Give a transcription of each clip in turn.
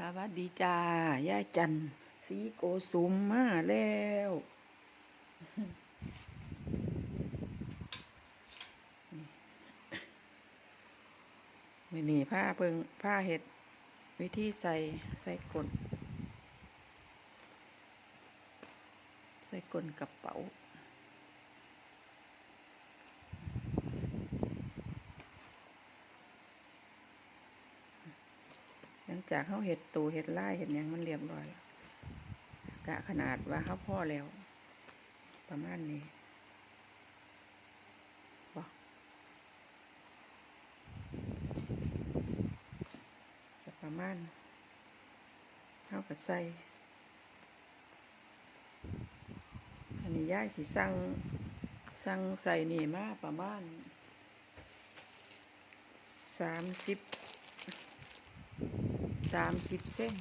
สวัสดีจ้าย่าจันสีโกสุมมาแล้ว มือนี่ผ้าเพิงผ้าเห็ด วิธีใส่ใส่กลนใส่กลนกระเป๋า หลัง จากเขาเห็ดตูเห็ดไล่เห็ดยังมันเรียบร้อยกะขนาดว่าเขาพ่อแล้ว ประมาณนี้บอกจะประมาณเท่ากับใส่อันนี้ย่ายสิสั่งสั่งใส่นี่มาประมาณสามสิบ สามสิบเส้น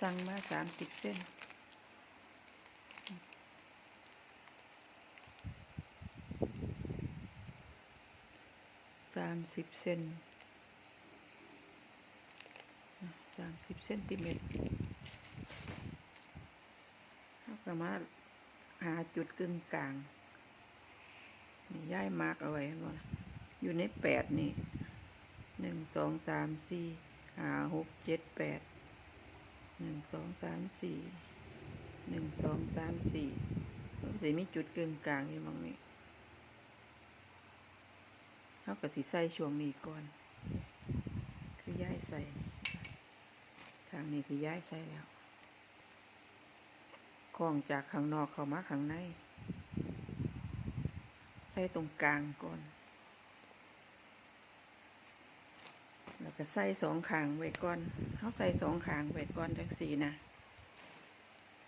สั่งมาสามสิบเส้น สามสิบเซนสามสิบเซนติเมตรเขาก็มาหาจุดกึ่งกลางย้ายมาร์กเอาไว้ว่าอยู่ในแปดนี่หนึ่งสองสามสี่ หาหกเจ็ดแปดหนึ่งสองสามสี่หนึ่งสองสามสี่มันสิมีจุดกึ่งกลางอยู่ตรงนี้เขาก็สิใส่ช่วงนี้ก่อน คือย้ายใส่ ทางนี้คือย้ายใส่แล้วกล้องจากข้างนอกเข้ามาข้างใน ใส่ตรงกลางก่อน แล้วก็ใส่สองขางไว้ก่อนเขาใส่สองขางไว้ก่อนจังสีนะ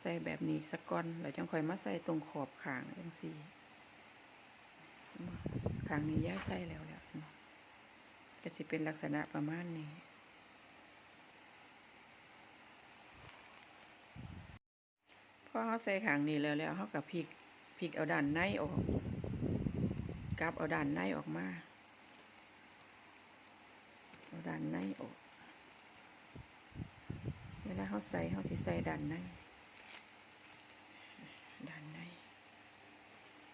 ใส่แบบนี้สักก้อนแล้วจังค่อยมาใส่ตรงขอบขางจังสีขางนี้ย้าใส่แล้วแล้วก็จะเป็นลักษณะประมาณนี้พอเขาใส่ขางนี้แล้วแล้วเขากับพลิกพลิกเอาด้านในออกกลับเอาด้านในออกมา ดันในออกเวลาเขาใส่เขาสิใส่ดันในดันใน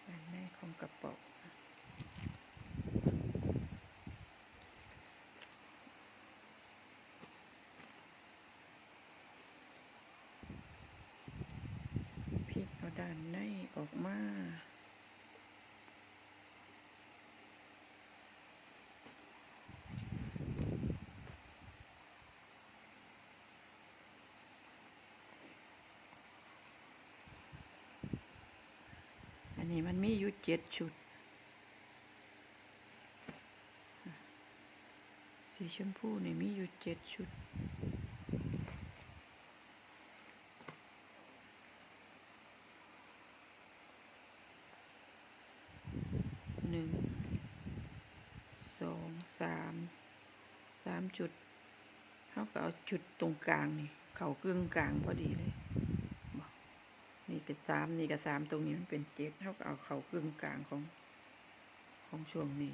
ดันในของกระเป๋าพลิกเอาด้านในออกมา อันนี้ มีอยู่เจ็ดชุด สีชมพูนี่มีอยู่เจ็ดชุด หนึ่ง สอง สาม สามจุดเขาก็เอาจุดตรงกลางนี่ เข่ากึ่งกลางพอดีเลย สามนี่ก็สามตรงนี้มันเป็นเจ็ดเขาก็เอาเข่ากึ่งกลางของของช่วงนี้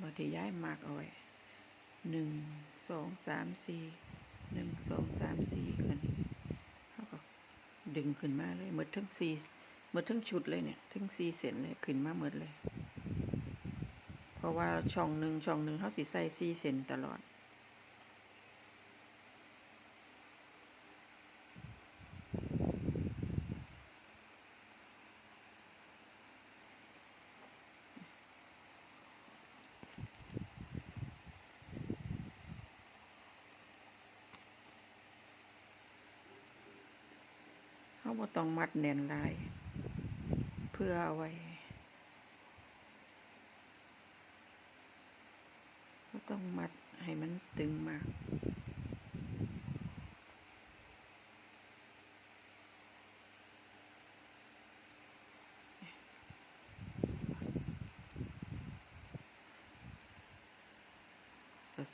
บอที่ย้ายมากเอาไว้หนึ่งสองสามสี่หนึ่งสองสามสี่กันเขาก็ดึงขึ้นมาเลยหมดทั้งสี่หมดทั้งชุดเลยเนี่ยทั้งสี่เส้นเลยขึ้นมาหมดเลย เพราะว่าช่องหนึ่งช่องหนึ่งเขาสิใส่สี่เส้นตลอด ต้องมัดแน่นลาย เพื่อเอาไว้ก็ต้องมัดให้มันตึงมาก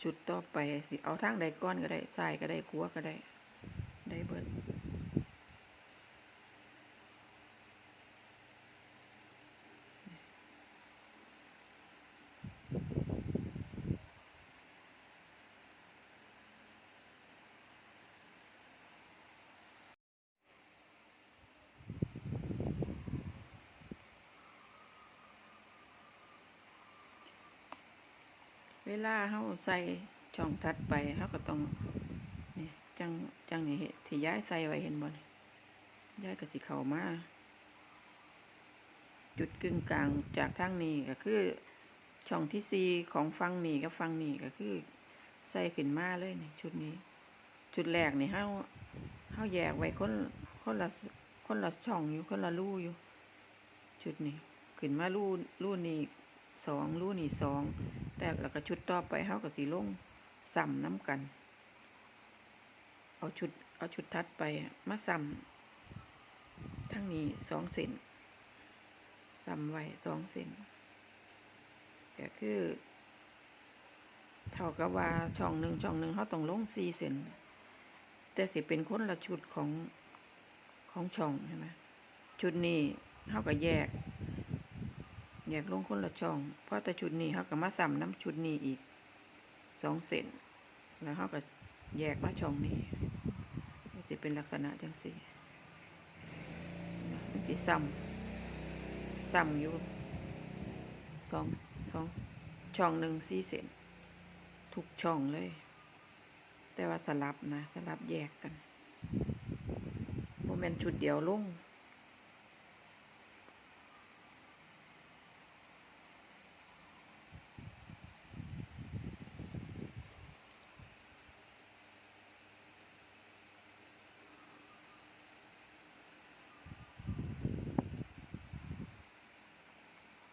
ชุดต่อไปสิ เอาทางใดก้อนก็ได้ใสายก็ได้ขัวก็ได้เบิด เวลาเฮาใส่ช่องถัดไปเฮาก็ต้องนี่จังจังนี่ที่ย้ายใส่ไว้เห็นบ่นย้ายก็สิเข้ามาจุดกึ่งกลางจากทางนี้ก็คือช่องที่สี่ของฝั่งนี้กับฝั่งนี้ก็คือ ใส่ขึ้นมาเลยนี่ชุดนี้ ชุดแรกนี่เฮาเฮาแยกไว้คนคนละคนละช่องอยู่คนละรูอยู่ ชุดนี้ขึ้นมารูรูนี้ สองรูนี้สองแต่แล้วก็ชุดต่อไปเฮาก็สิลงซ้ำน้ำกัน เอาชุดเอาชุดทัดไปมาซ้ำทั้งนี้สองเส้นซ้ำไว้สองเส้นก็คือเท่ากับว่าช่องหนึ่งช่องหนึ่งเขาต้องลงสี่เซนแต่สิเป็นคนละชุดของของช่องใช่ไหมชุดนี้เขาก็แยก แยกลงคนละช่องเพราะแต่ชุดนี้เขาก็มาซ้ำน้ำชุดนี้อีกสองเซนแล้วเขาก็แยกมาช่องนี้มันสิเป็นลักษณะจังสี่มันสิซ้ำซ้ำอยู่สองสองช่องหนึ่งสี่เซนทุกช่องเลย แต่ว่าสลับนะ สลับแยกกันโมเมนต์ชุดเดียวลง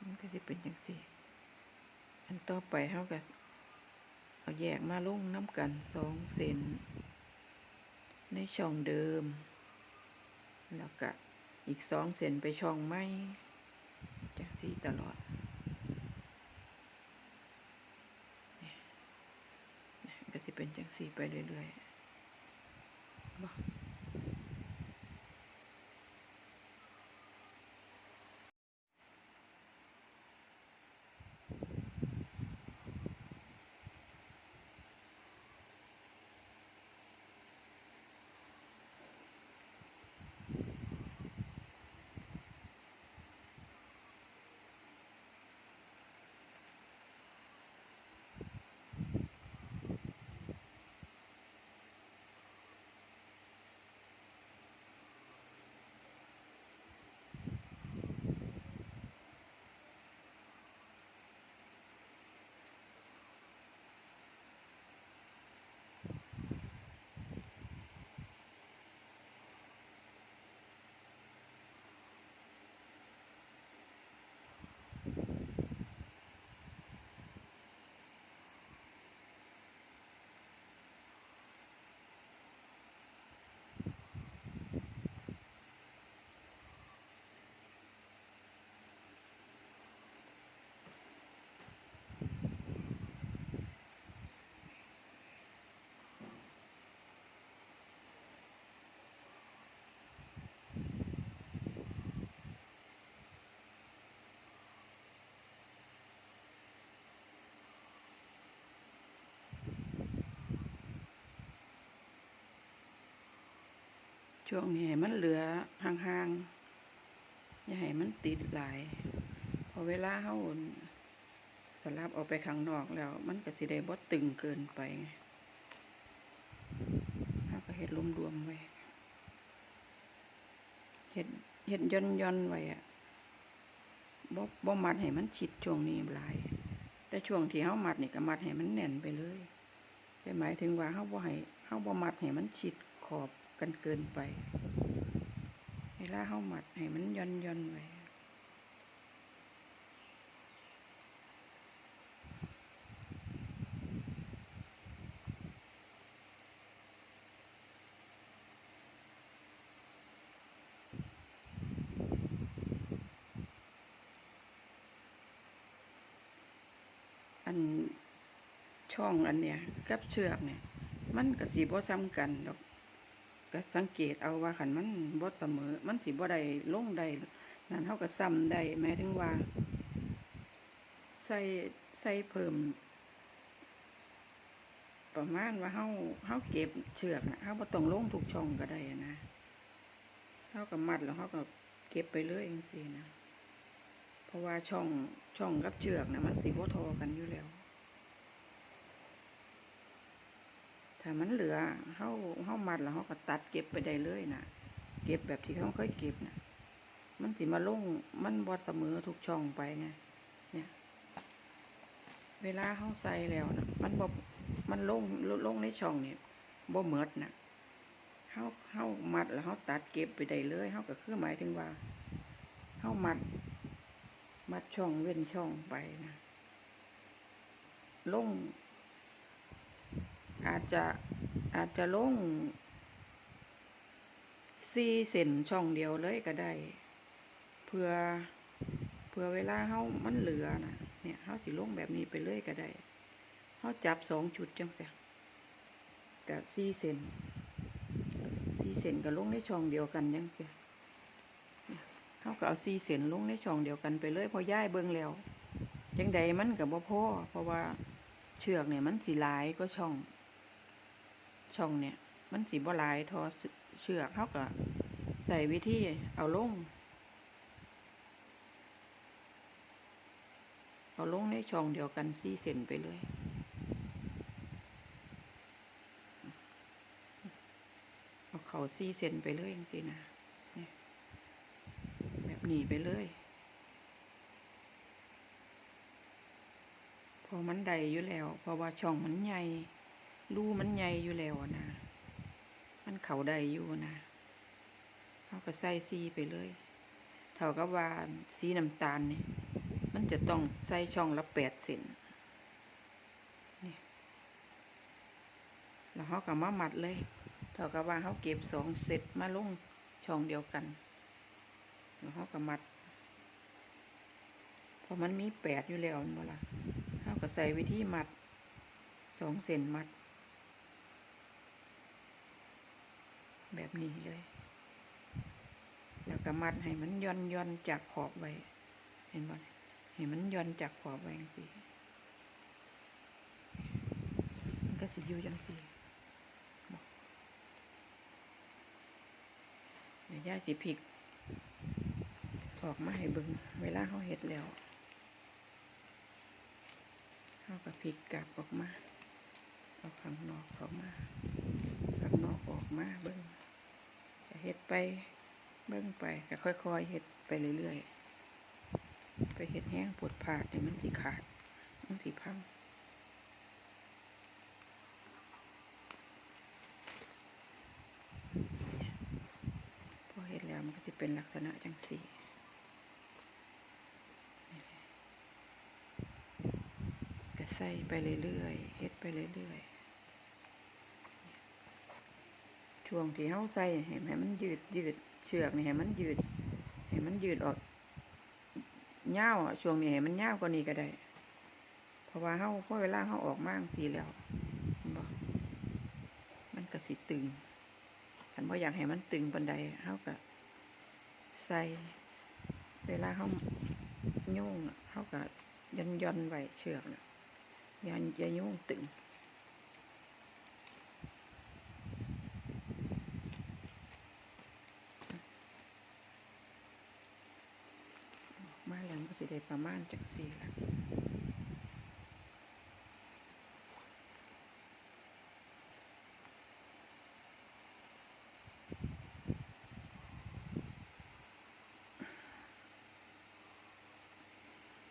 มันก็จะเป็นอย่างสี่ อัน ต่อไปเขาก็เอาแยกมาลงน้ำกันสองเซนในช่องเดิม แล้วก็อีกสองเซนไปช่องไม้จากสีตลอดนี่นี่ก็จะเป็นจังสีไปเรื่อยๆ ช่วงนี้ให้มันเหลือห่างๆ อย่าให้มันติดหลาย พอเวลาเขาสลับออกไปข้างนอกแล้ว มันก็สิได้บ่ตึงเกินไปไงเราก็เฮ็ดรวมๆไว้เฮ็ดเฮ็ดย่อนย่อนไว้อะบ่บ่มัดให้มันชิดช่วงนี้หลาย แต่ช่วงที่เฮามัดนี่ก็มัดให้มันแน่นไปเลยแต่หมายถึงว่าเฮาบ่ให้เฮาบ่มัดให้มันชิดขอบ กันเกินไปเวลาเฮาหมัดให้มันย่อนย่อนไว้อันช่องอันเนี้ยกับเชือกเนี่ย มันก็สิบ่ซ้ำกันดอก ก็สังเกตเอาว่าคันมันบ่เสมอ มันสิบ่ได้ลงได้นั่นเฮาก็ซ้ำได้หมายถึงว่า ใส่ใส่เพิ่ม ประมาณว่าเฮาเฮาเก็บเชือกนะเฮาบ่ต้องลงทุกช่องก็ได้นะเฮาก็มัดแล้วเฮาก็เก็บไปเลยจังซี่นะเพราะว่าช่องช่องกับเชือกนะมันสิบ่ทอกันอยู่แล้ว ถ้ามันเหลือเฮาเฮามัดแล้วเฮาก็ตัดเก็บไปได้เลยนะเก็บแบบที่เขาเคยเก็บนะมันสิมาลงมันบ่เสมอทุกช่องไปไงเนี่ย เวลาเฮาใส่แล้วนะมันบ่มันลงลงในช่องเนี่ยบ่หมดนะเฮาเฮามัดแล้วเฮาตัดเก็บไปได้เลยเฮาก็คือหมายถึงว่าเฮามัด มัดช่องเว้นช่องไปนะลง อาจจะอาจจะลงสี่เส้นช่องเดียวเลยก็ได้ เพื่อเพื่อเวลาเฮามันเหลือนะเนี่ยเฮาสิลงแบบนี้ไปเลยก็ได้เฮาจับสองจุดจังซี่กับสี่เส้นสี่เส้นก็ลงในช่องเดียวกันจังเนี่ยเฮาก็เอาสี่เส้นลงในช่องเดียวกันไปเลยพอย่ายเบิ่งแล้วจังใดมันก็บ่พอเพราะว่าเชือกเนี่ยมันสิหลายก็ช่อง ช่องเนี่ย มันสีบ่หลายทอเชือกเขาก็ใส่วิธีเอาลง เอาลงในช่องเดียวกันสี่เซนไปเลยเอาเขาสี่เซนไปเลยจังสินะนี่ยแบบนี้ไปเลยพอมันใดอยู่แล้ว เพราะว่าช่องมันใหญ่ รูมันใหญ่อยู่แล้วนะ มันเขาได้อยู่นะเขาก็ใส่สีไปเลย เท่ากับว่าสีน้ำตาลนี่มันจะต้องใส่ช่องละแปดเซนนี่แล้วเขาก็มามัดเลย เท่ากับว่าเขาเก็บสองเซตมาลงช่องเดียวกัน แล้วเขาก็มัดเพราะมันมีแปดอยู่แล้วนั่นบ่ล่ะเขาก็ใส่วิธีมัดสองเซนมัด แบบนี้เลย แล้วก็มัดให้มันย่อนย่อนจากขอบไว้ เห็นบ่เนี่ยให้มันย่อนจากขอบไว้จังซี่มันก็สิอยู่จังซี่เดี๋ยวย่าสิพิกออกมาให้เบิ่งเวลาเขาเฮ็ดแล้วเขาก็พริกกลับออกมา เอาข้างนอกออกมา ข้าอกออกมาเบิ่งเฮ็ดไปเบิ่งไปก็ค่อยๆเฮ็ดไปเรื่อยๆ ไปเฮ็ดแห้งปวดผาดเนี่ยมันสิขาด มันสิพังพอเฮ็ดแล้วมันก็จะเป็นลักษณะจังสี่ก็ใส่ไปเรื่อยๆเฮ็ดไปเรื่อยๆ ช่วงที่เฮาใส่ให้ให้มันยืดยืดเชือกนี่ให้มันยืดให้มันยืดออกยาวอะช่วงนี้ให้มันยากว่านี้ก็ได้ เพราะว่าเฮาพอเวลาเฮาออกมาจั่งซีแล้วเห็นบ่มันก็สิตึงคันบ่อยากให้มันตึงปานใดเฮาก็ใส่เวลาเฮาโยงเฮาก็ย่อนย่อนไว้เชือกน่ะย่าอย่าโยงตึง มาแล้วมันก็สิ ได้ประมาณจังสี่ละ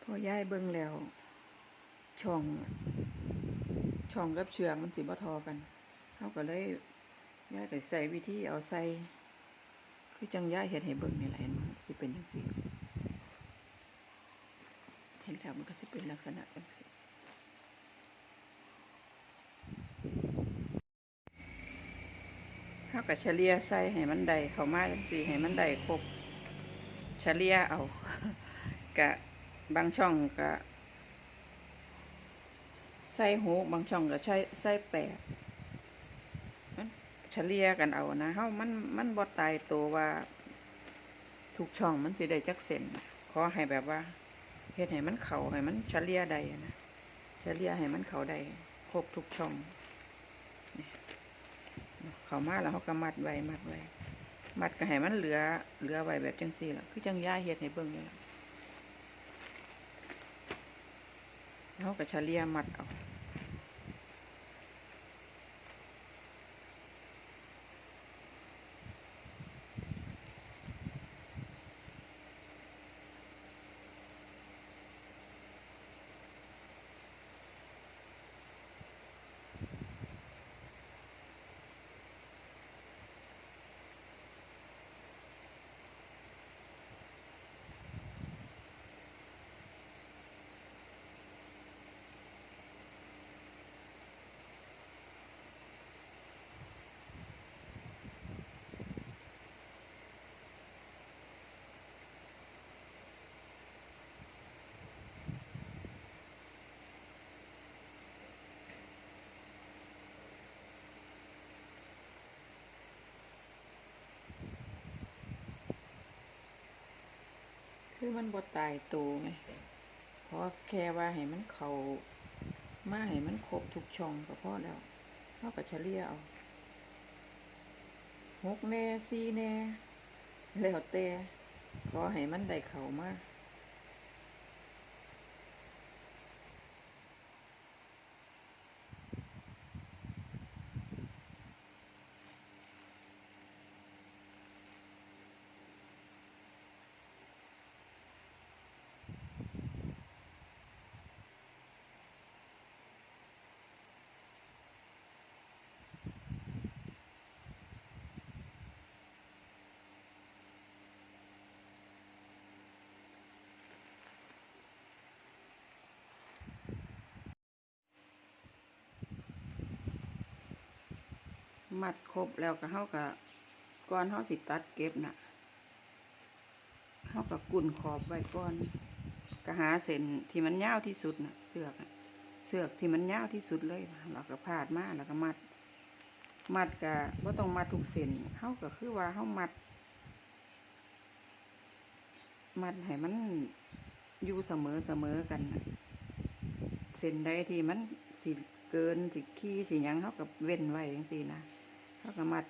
พอย่ายเบิ่งแล้ว ช่อง ช่องกับเชือกมันสิบ่ทอกันเขาก็เลยย่ายก็ใส่วิธีเอาใส่คือจังย่ายเห็นให้เบิ่งนี่แหละเห็นบ่สิเป็นจังซี่ เห็นแล้วมันก็จะ เป็นลักษณะจังสิเขากับเฉลี่ยใส่ให้มันได้เข้ามาจังสิให้มันได้ครบเฉลี่ยเอากะบางช่องกะใส่หูบางช่องก็ใช้ใส่แปดเฉลี่ยกันเอานะเฮามันมันบ่ตายตัวว่าทุกช่องมันสิได้จักเส้นขอให้แบบว่า เฮ็ดให้มันเข่าให้มันเฉลี่ยได้นะเฉลี่ยให้มันเข่าได้ครบทุกช่องเข่ามาแล้วเขาก็มัดไว้มัดไว้มัดก็ให้มันเหลือ เหลือไว้แบบจังซี่ล่ะคือจังย่าเฮ็ดให้เบิ่งนี่ล่ะเขาก็เฉลี่ยมัดเอา คือมันบ่ตายตัวไงเพราะแค่ว่าให้มันเขามาให้มันครบทุกช่องก็พอแล้วเฮาก็เฉลี่ยเอาหกแน่สี่แน่ แล้วแต่ขอให้มันได้เขามา มัดครบแล้วก็เฮาก็ก่อนเฮาสิตัดเก็บน่ะเฮาก็กุ่นขอบไว้ก่อนก็หาเส้นที่มันยาวที่สุดน่ะเสือกเสือกที่มันยาวที่สุดเลยเราก็พาดมาแล้วก็มัด มัดก็บ่ต้องมัดทุกเส้นเฮาก็คือว่าเฮามัด มัดให้มันอยู่เสมอเสมอกันนะเส้นใดที่มันสิเกินสิขี้สิยังเฮาก็เว้นไว้จังซี่นะ เฮาก็มัด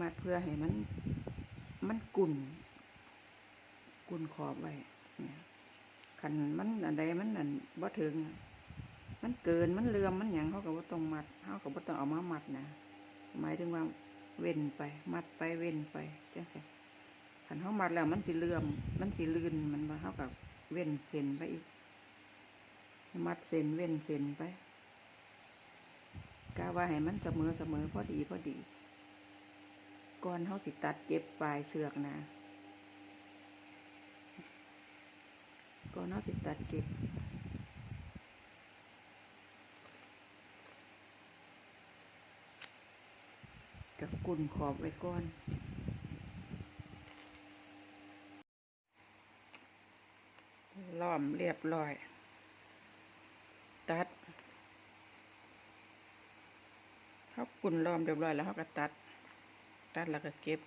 มัดเพื่อให้มัน มันกุ่น กุ่นขอบไว้เนี่ยคันมันอันใดมันอันบ่ถึง มันเกินมันเลื่อมมันหยังเขาก็บ่ต้องมัดเขาก็บ่ต้องเอามามัดนะหมายถึงว่าเว้นไป มัดไปเว้นไปจังซี่คันเขามัดแล้วมันสิเลื่อม มันสิลื่นมันบ่เฮาก็เว้นเส้นไปอีก มัดเส้นเว้นเส้นไป กะว่าให้มันเสมอเสมอพอดีพอดี ก่อนเขาสิตัดเจ็บปลายเสือกนะก่อนเขาสิตัดเก็บกับกุ่นขอบไว้ก่อนล้อมเรียบร้อย ตัด เขากุ่นล้อมเรียบร้อยแล้วเขาก็ตัด ตัดแล้วก็เก็บ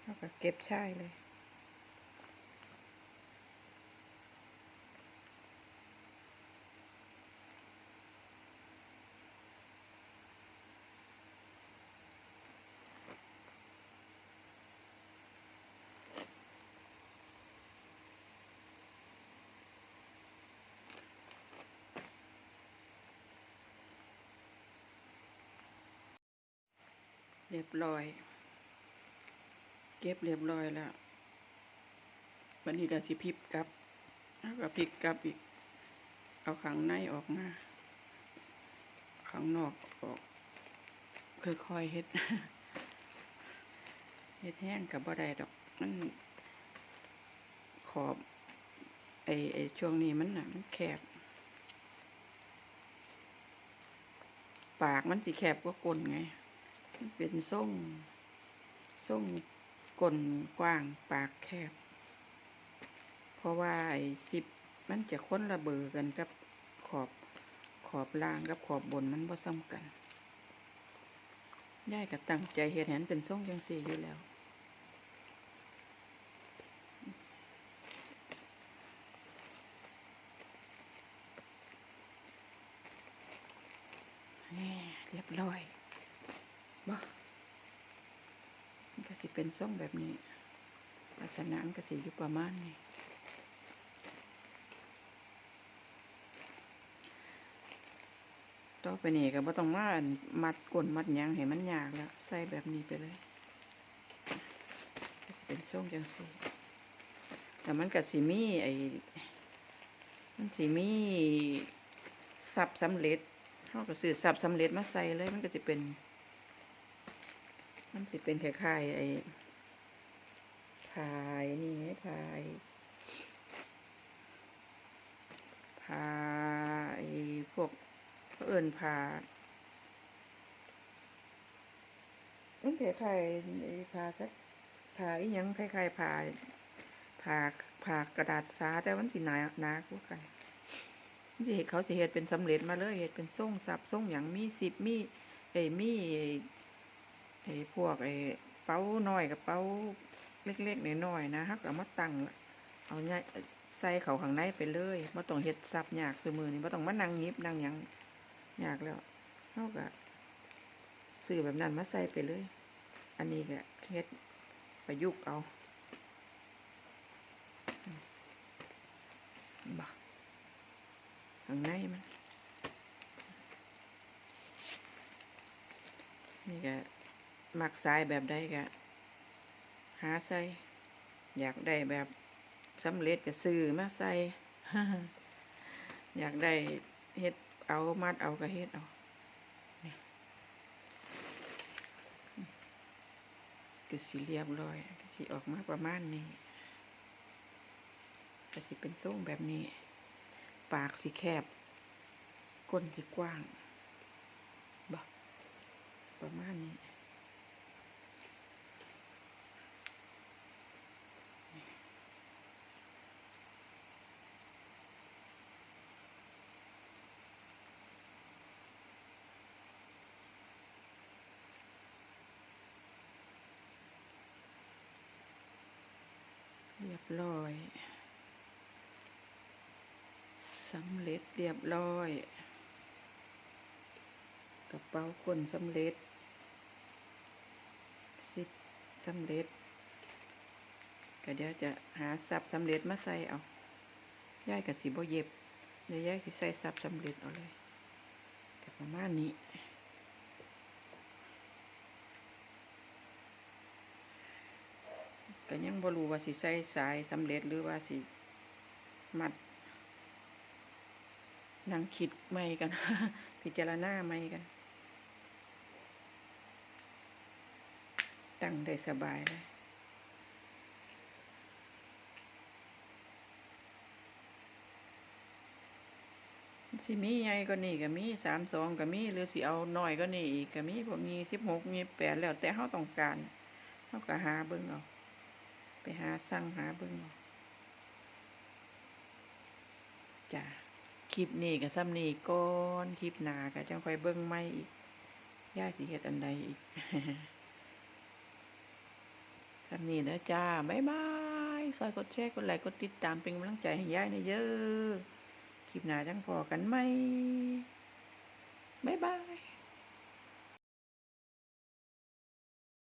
เขาก็เก็บใช่เลย เรียบร้อย เก็บเรียบร้อยแล้ววันนี้ก็สิพริบกลับแล้วก็พลิกกลับอีก เอาข้างในออกมาข้างนอกออกค่อยๆเฮ็ดเฮ็ดแห้งกับบ่ได้ดอกมันขอบไอไอช่วงนี้มันน่ะมันแคบ ปากมันสิแคบกว่ากลนไง เป็นส่งส่งกลนกว้างปากแคบ เพราะว่าไอ้สิบมันจะค้นระเบือกันกับขอบขอบล่างกับขอบบนมันบ่ซ้ำกันได้ก็ตั้งใจเห็นเห็นเป็นส่งจังสี่อยู่แล้วเรียบร้อยบ่มันก็สิ เป็นทรงแบบนี้ลักษณะมันกสิอยู่ประมาณนี้ต่อไปนี่ก็บ่ต้องมาอั่นมัดก้นมัดยังให้มันยากแล้วใส่แบบนี้ไปเลยเป็นทรงจังซี่แต่มันก็สิมีไอ้มันสิมีสับสำเร็จเขาก็ซื้อสับสำเร็จมาใส่เลยมันก็จะเป็น มันจะเป็นคล้ายๆไอ้พายนี่ไงพายพายพวกเขาเอิญพามันคล้ายๆไอ้พาสักพาอีหยังคล้ายๆพาพาพากระดาษสาแต่มันสิหนาหนากว่ากันสิเฮ็ดเขาสิเฮ็ดเป็นสำเร็จมาเลยเฮ็ดเป็นทรงสับทรงหยังมีสิบมีเอ้มีไอ้พวกไอ้เป้าน้อยกับเป้าเล็กๆน้อยๆนะฮักเอามาตั้งเอาใหญ่ใส่เขาข้างในไปเลยบ่ต้องเฮ็ดซับยากซุมือนี่บ่ต้องมานั่งยิบนั่งหยังยากแล้วเฮาก็ซื้อแบบนั้นมาใส่ไปเลย อันนี้ก็เฮ็ดประยุกต์เอาบ่ข้างในมันนี่ก็ มักสายแบบใดก็หาใส่ อยากได้แบบสำเร็จก็ซื้อมาใส่ อยากได้เฮ็ดเอามัดเอาก็เฮ็ดเอาก็สิเรียบร้อยก็สิออกมาประมาณนี้ก็สิเป็นทรงแบบนี้ ปากสิแคบก้นสิกว้างบประมาณนี้ รียบร้อยสำเร็จเรียบร้อย กระเป๋าคนสำเร็จซิปสำเร็จก็เดี๋ยวจะหาซับสำเร็จมาใส่เอาย่ายกับสีบ่เย็บเดี๋ยวย่ายสิใส่ซับสำเร็จเอาเลยประมาณนี้ ก็ยังบรูว่าสิใส่สายสำเร็จหรือว่าสิมัดนั่งคิดไม่กัน พิจารณาไม่กัน ตั้งได้สบายเลยสิมีใหญ่ก็นี่ก็มีสามสองก็มีหรือสิเอาหน้อยก็นี่อีกก็มีพวกมีสิบหกมีแปดแล้วแต่เขาต้องการเขาก็หาเบิ่งเอา ไปหาสั่งหาเบิ่งเอาจ้ะคลิปนี้ก็ซ้ำนี้ก่อนคลิปหน้าก็จังคอยเบิ่งใหม่อีกย่าสิเฮ็ดอันใดอีกซ้ำนี้นะจ้าบ๊ายบายซอยกดแชร์กดไลค์กดติดตามเป็นกำลังใจให้ย่ายหนะเยอะคลิปหน้าจังพอกันไหมบ๊ายบาย